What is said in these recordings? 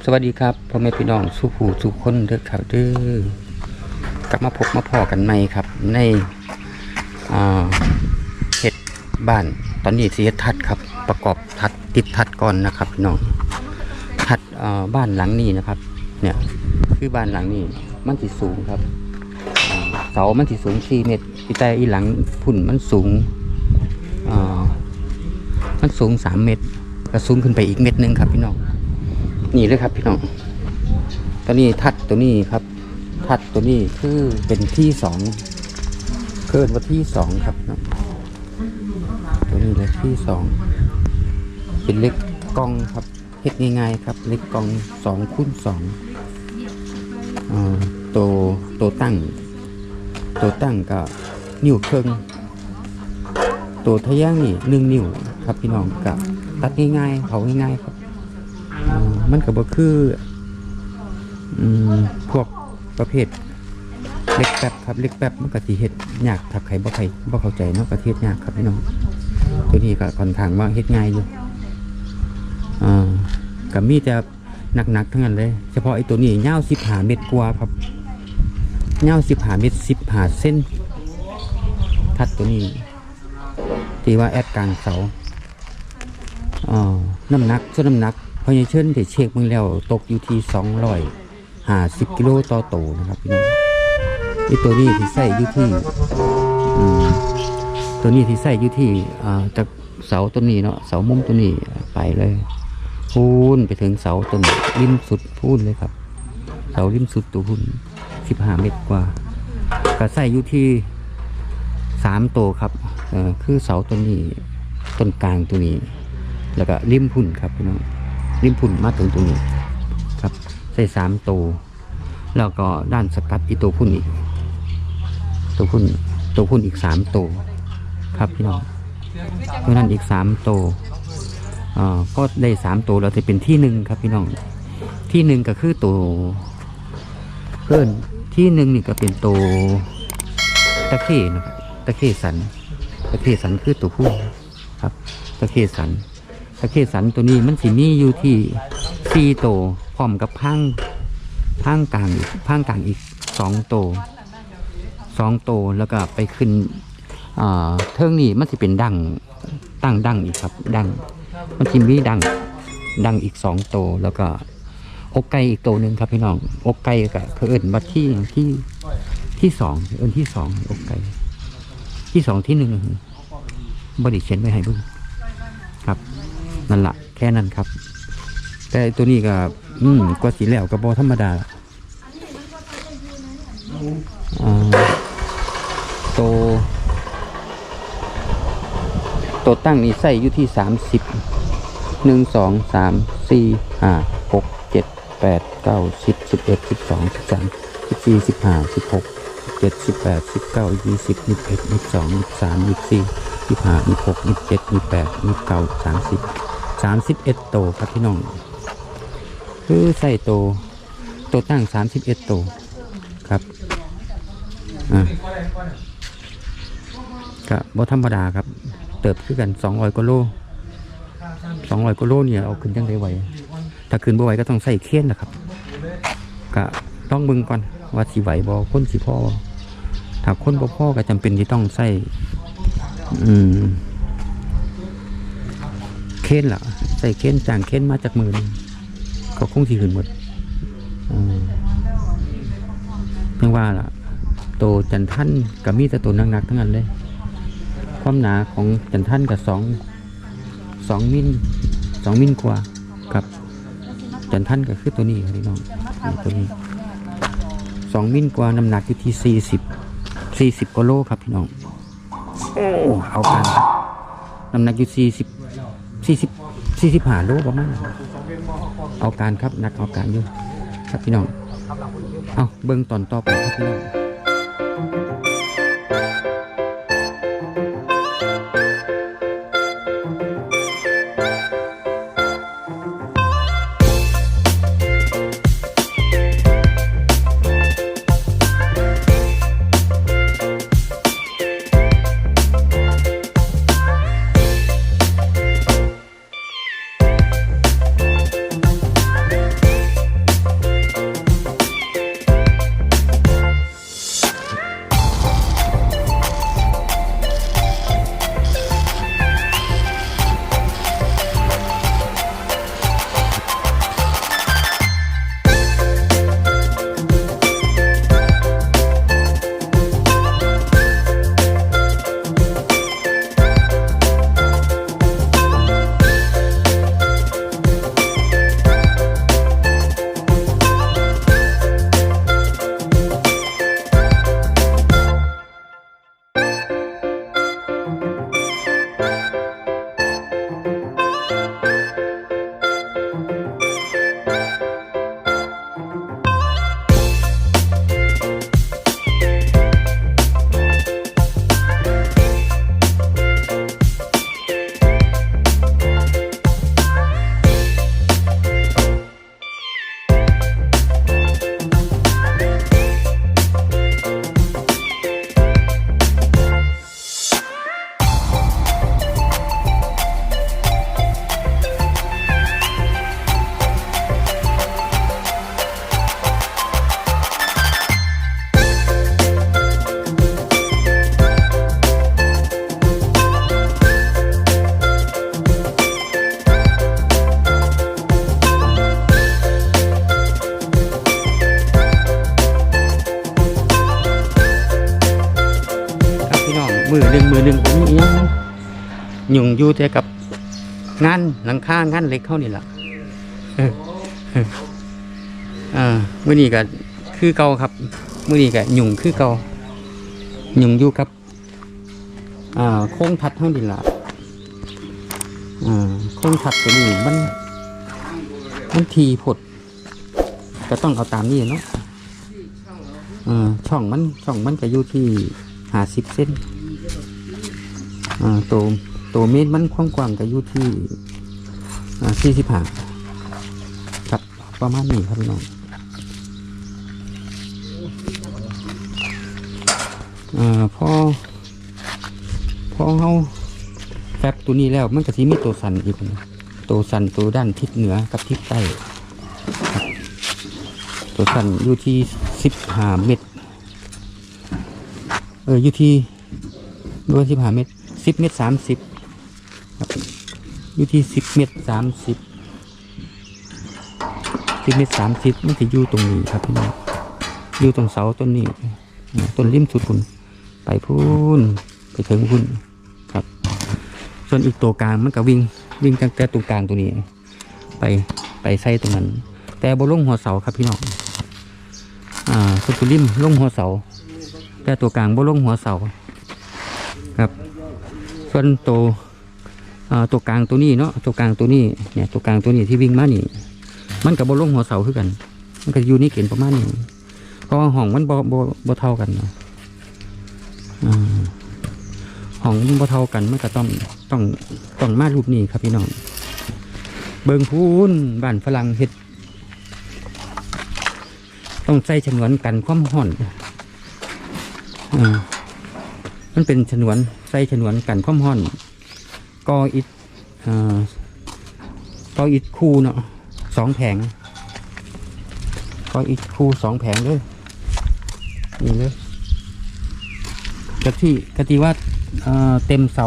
ับสวัสดีครับพ่อแม่พี่น้องสุผูสุคนเด้อครับเด้อกลับมาพบมาพอกันใหม่ครับ ในเห็ดบ้านตอนนี้สีเฮ็ดทัดครับ ประกอบทัดติดทัดก่อนนะครับพี่น้องทัดบ้านหลังนี้นะครับ เนี่ยคือบ้านหลังนี้มันสิสูงครับเสามันสิสูง4เมตรอีแต่อีหลังพุ่นมันสูงมันสูง3เมตรก็สูงขึ้นไปอีกเม็ดหนึงครับพี่น้อง นี่เลยครับพี่น้องตัวนี้ทัดตัวนี้ครับ ทัดตัวนี้คือเป็นที่สองเกินว่าที่สองครับนาะตัวนี้เลยที่สองเป็นเล็กกล้องครับเฮ็ดง่ายๆครับ เล็กกล้องสองคูณสองตัวตัวตั้ง ตัวตั้งก็นิ้วเครื่องตัวทะแยงนี่หนึ่งนิ้วครับพี่น้องกับตัดง่ายๆเผาง่ายๆครับ มันก็บ่คืออืมพวกประเภทเล็กแป๊บครับเล็กแป๊บมันก็สิเฮ็ดยากถ้าใครบ่ใครบ่เข้าใจเนาะก็เฮ็ดยากครับพี่น้องตัวนี้ก็ค่อนข้างว่าเฮ็ดง่ายอยู่อ่าก็มีแต่หนักๆทั้งนั้นเลย เฉพาะไอ้ตัวนี้ยาว15เมตรกว่าครับยาว15เมตร15เส้นทัดตัวนี้ที่ว่าแอดกลางเสาอ่าน้ำหนักส่วนน้ำหนัก อใหญเชิญได้เช็คมึงแล้วตกอยู่ที่สองร้อยห้าสิบกิโลต่อโตนะครับพี่น้องอีตัวนี้ที่ใส่อยู่ที่ตัวนี้ที่ใส่อยู่ที่จากเสาตัวนี้เนาะเสามุมตัวนี้ไปเลย พูนไปถึงเสาต้นริมสุดพูนเลยครับ เสาริมสุดตัวพูนสิบห้าเมตรกว่าก็ใส่อยู่ที่สามโตวครับอ่อคือเสาต้นนี้ต้นกลางตัวนี้ แล้วก็ริมพุ่นครับพี่น้อง ริมพุ่นมาถึงตรงนี้ครับใส่สามตัวแล้วก็ด้านสกัดอีกตัวพุ่นอีก ตัวพุ่นตัวพุ่นอีกสามตัวครับพี่น้องเพราะนั้นอีกสามตัวอ่าก็ได้สามตัวเราจะเป็นที่หนึ่งครับพี่น้องที่หนึ่งก็คือตัวเพื่อนที่หนึ่งนี่ก็เป็นตัวตะเข้นะครับตะเข้สันตะเข้สันคือตัวผู้ครับตะเข้สัน ตะเข้สันตัวนี้มันสิมีอยู่ที่สี่โตพร้อมกับพังพังกลางอีกพังกลางอีกสองโตวสองโตแล้วก็ไปขึ้นเทิงนี่มันสิเป็นดังตั้งดังอีกครับ ดังมันสิมีดังดังอีกสองโตแล้วก็อกไก่อีกโตหนึ่งครับพี่น้องอกไก่ก็คือเอิญมาที่ที่ที่สองเอิญที่สองอกไก่ที่สองที่หนึ่งบไดิเขียนไว้ให้บิ่งครับ นั่นละแค่นั้นครับ แต่ตัวนี้ก็อืมกว่าสีแล้วก็บอธรรมดาอ่าตัวตัวตั้งนี่ใส่อยู่ที่สามสิบหนึ่งสองสามสี่ห้าหกเจ็ดแปดเก้าสิบสิบเอ็ดสิบสองสิบสามสิบสี่สิบห้าสิบหกสิบเจ็ดสิบแปดสิบเก้ายี่สิบยี่สิบเอ็ดยี่สิบสองยี่สิบสามยี่สิบสี่ยี่สิบห้ายี่สิบหกยี่สิบเจ็ดยี่สิบแปดยี่สิบเก้าสามสิบ สามสิบเอ็ดโตครับพี่น้อง คือใส่โตโตตั้งสามสิบเอ็ดโตครับอ่าก็บ่ธรรมดาครับ เติบขึ้นกันสองร้อยกว่าโลสองร้อยกว่าโลเนี่ยเอาขึ้นยังได้ไหวถ้าขึ้นบ่ไหวก็ต้องใส่เคียนนะครับก็ต้องเบิ่งก่อนว่าสิไหวบ่คนสิพ่อถ้าคนบ่พ่อก็จำเป็นที่ต้องใส่อืม เค้นล่ะ ใส่เค้นจางเค้นมาจากมือนก็คงสิขึ้นหมดอืมยังว่าล่ะ โตจันทันกับมีแต่ตัวหนักๆทั้งนั้นเลย ความหนาของจันทันกับสองสองมิลสองมิลกว่ากับจันทันก็คือตัวนี้ครับพี่น้องตัวนี้สองมิลกว่าน้ำหนักอยู่ที่สี่สิบสี่สิบกิโลครับพี่น้อง โอ้ เอากันครับน้ำหนักอยู่สี่สิบ สี่สิบสี่สิบห้าโลประมาณนั้นเอาการครับนักเอาการอยู่ครับพี่น้องเอาเบิ้งตอนต่อไปครับพี่น้อง ยุ่งอยู่แต่กับงานหลังคางานเล็กเขานี่แหละเออเอออ่ามื่อนี้ก็คือเก่าครับมื่อนี้ก็ยุ่งคือเก่ายุ่งอยู่กับ อ่าโค้งทัดเท่านี้ละอ่าโค้งทัดตัวนี้มันมันทีผดก็ต้องเอาตามนี้เนาะอ่าช่องมันช่องมันก็อยู่ที่หาสิบเส้น ตัวตัวเมตรมันความกว้างก็อยู่ที่สี่สิบห้าครับประมาณนี้ครับพี่น้องอ่าพอพอเขาแฟบตัวนี้แล้วมันก็สิมีตัวสันอีกนะตัวสันตัวด้านทิศเหนือกับทิศใต้ตัวสันอยู่ที่สิบห้าเมตร เอออยู่ที่ด้วยสิบห้าเมตร สิบเมตรสามสิบครับอยู่ที่สิบเมตรสามสิบสิบเมตรสามสิบมันจะอยู่ตรงนี้ครับพี่น้องอยู่ตรงเสาต้นนี้ต้นริมสุดคุณไปพูนไปถึงพุ่นครับ ส่วนอีกตัวกลางมันก็วิ่งวิ่งตั้งแต่ตรงกลางตัวนี้ ไปไปใส่ตรงนั้น แต่บนลงหัวเสาครับพี่น้องอ่าสุดริมลงหัวเสา แต่ตัวกลางบนลงหัวเสาครับ ส่วนตัวตัวกลางตัวนี้เนาะตัวกลางตัวนี้เนี่ยตัวกลางตัวนี้ที่วิ่งมานี่ มันกับบนลลงหัวเสาคือกัน มันก็อยู่นี่เกณฑ์ประมาณนี้เพราะว่าห้องมันบ่บ่บ่เท่ากันเนาะอ่าห้องมันบ่เท่ากันมันก็ต้องต้องต้องมารูปนี้ครับพี่น้องเบิงพูนบ้านฝรั่งเฮ็ด ต้องใส่ฉนวนกันความห่อนอ่ามันเป็นฉนวน ใส่ฉนวนกันความห่อนกออิฐอ่ากออิฐคู่เนาะสองแผงกออิฐคู่สองแผงเลยนี่เลยกะที่กะที่ว่าเต็มเสา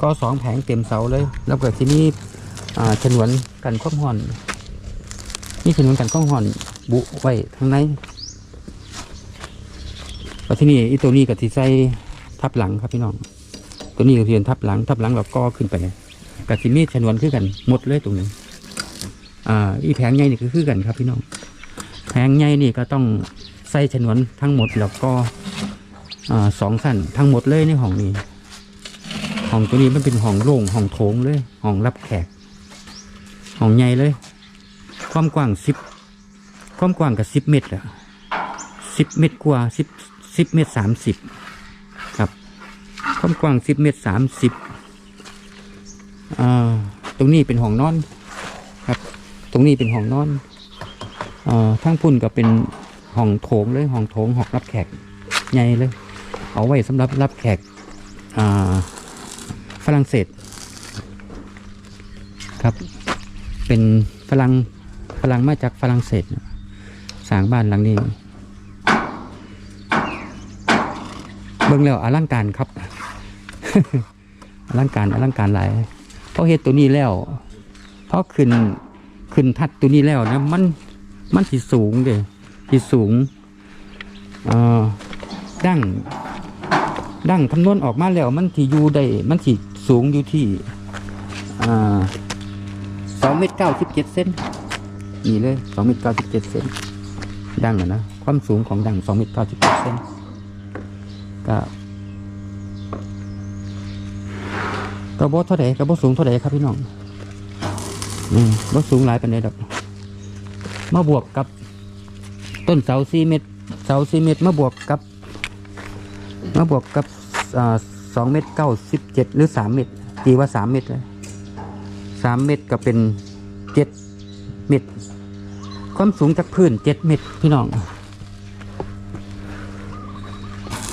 ก็สองแผงเต็มเสาเลย แล้วก็ที่นี่ฉนวนกันข้อมห่อนนี่ฉนวนกันข้อมห่อนบุไว้ข้างในแล้วที่นี่อีตัวนี้กับที่ใส่ ทับหลังครับพี่น้อง ตัวนี้ก็เทียนทับหลัง ทับหลังเราก็ขึ้นไปกับที่นี่ฉนวนคือกันหมดเลยตรงนี้อ่าอีแผงใหญ่นี่ก็คือกันครับพี่น้อง แผงใหญ่นี่ก็ต้องใส่ฉนวนทั้งหมดแล้วก็อ่าสองสั้นทั้งหมดเลยในห้องนี้ห้องตัวนี้มันเป็นห้องโล่งห้องโถงเลยห้องรับแขกห้องใหญ่เลย ความกว้างสิบความกว้างกับสิบเมตรอะสิบเมตรกว่าสิบสิบเมตรสามสิบ ความกว้างสิบเมตรสามสิบอ่าตรงนี้เป็นห้องนอนครับ ตรงนี้เป็นห้องนอนอ่าทั้งพุ่นก็เป็นห้องโถงเลยห้องโถงห้องรับแขกใหญ่เลย เอาไว้สำหรับรับแขกอ่าฝรั่งเศสครับ เป็นฝรั่งฝรั่งมาจากฝรั่งเศสสร้างบ้านหลังนี้ เบิ่งแล้วอลังการครับ อลังการอลังการหลายเพราะเฮ็ดตัวนี้แล้ว เพราะขึ้นขึ้นทัดตัวนี้แล้วนะมันมันสิสูงเด้สิสูงอ่าดั้งดั้งคำนวณออกมาแล้ว มันที่อยู่ได้มันที่สูงอยู่ที่สองเมตรเก้าสิบเจ็ดเซนนี่เลยสองเมตรเก้าสิบเจ็ดเซนดั้งนะความสูงของดั้งสองเมตรเก้าสิบเจ็ดเซนก็ กระโบเท่าไหร่กระโบสูงเท่าไหร่ครับพี่น้องอืมบ่สูงหลายปานใดดอก มาบวกกับ ต้นเสาสี่เมตร เสาสี่เมตร มาบวกกับ มาบวกกับสองเมตรเก้าสิบเจ็ดหรือสามเมตรตีว่าสามเมตรเลยสามเมตรก็เป็นเจ็ดเมตร ความสูงจากพื้นเจ็ดเมตรพี่น้อง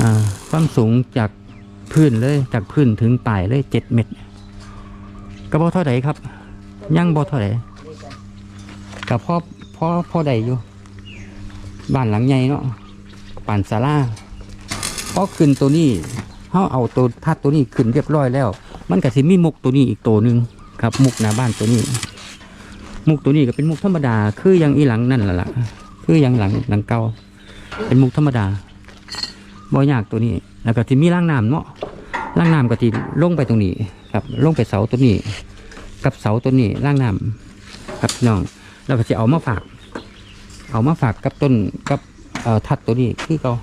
อ่า ความสูงจาก พื้นเลยจากพื้นถึงปลายเลยเจ็ดเมตรกระบอกเท่าไหร่ครับย่างบอเท่าไหร่กับพ่อพ่อพ่อใดอยู่บ้านหลังใหญ่เนาะป่านศาลาพอขึ้นตัวนี้เขาเอาตัวทัดตัวนี้ขึ้นเรียบร้อยแล้ว มันก็สิมีมุกตัวนี้อีกตัวหนึ่งครับ มุกหน้าบ้านตัวนี้ มุกตัวนี้ก็เป็นมุกธรรมดา คืออยังอีหลังนั่นแหละล่ะคืออยังหลังหลังเก่าเป็นมุกธรรมดาบ่ยากตัวนี้ แล้วก็ที่มีร่างน้ำเนาะ ล่างน้ำก็ที่ลงไปตรงนี้ครับลงไปเสาตัวนี้ กับเสาตัวนี้ล่างน้ำครับพี่น้องเราก็จะเอามาฝาก เอามาฝากกับต้นกับทัดตัวนี้คือเขา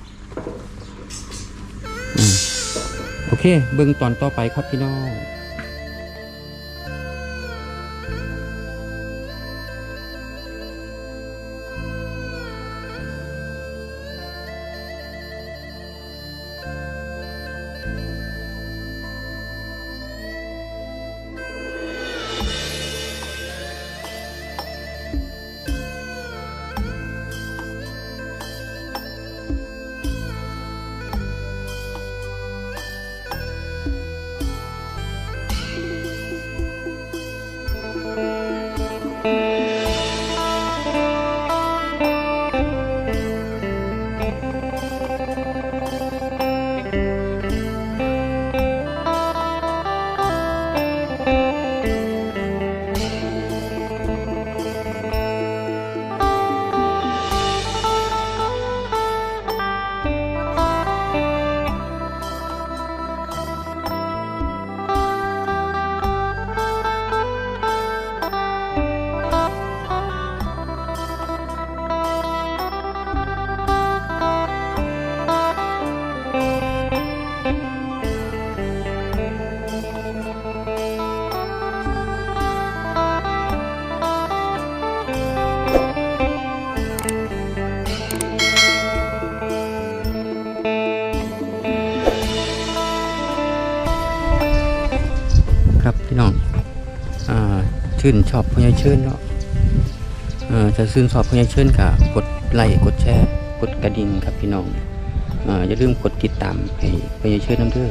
โอเค เบื้องตอนต่อไปครับพี่น้อง ชื่นชอบพญายชื่นเนาะเออจะชื่นชอบพญายชื่นค่ะ กดไลค์กดแชร์กดกระดิ่งครับพี่น้องอ่าอย่าลืมกดติดตามให้พญายชื่นน้ำเด้อ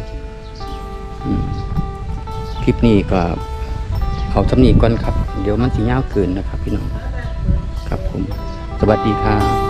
คลิปนี้ก็เอาทำนีก่อนครับ เดี๋ยวมันสิยาวเกินนะครับ พี่น้องครับผม สวัสดีครับ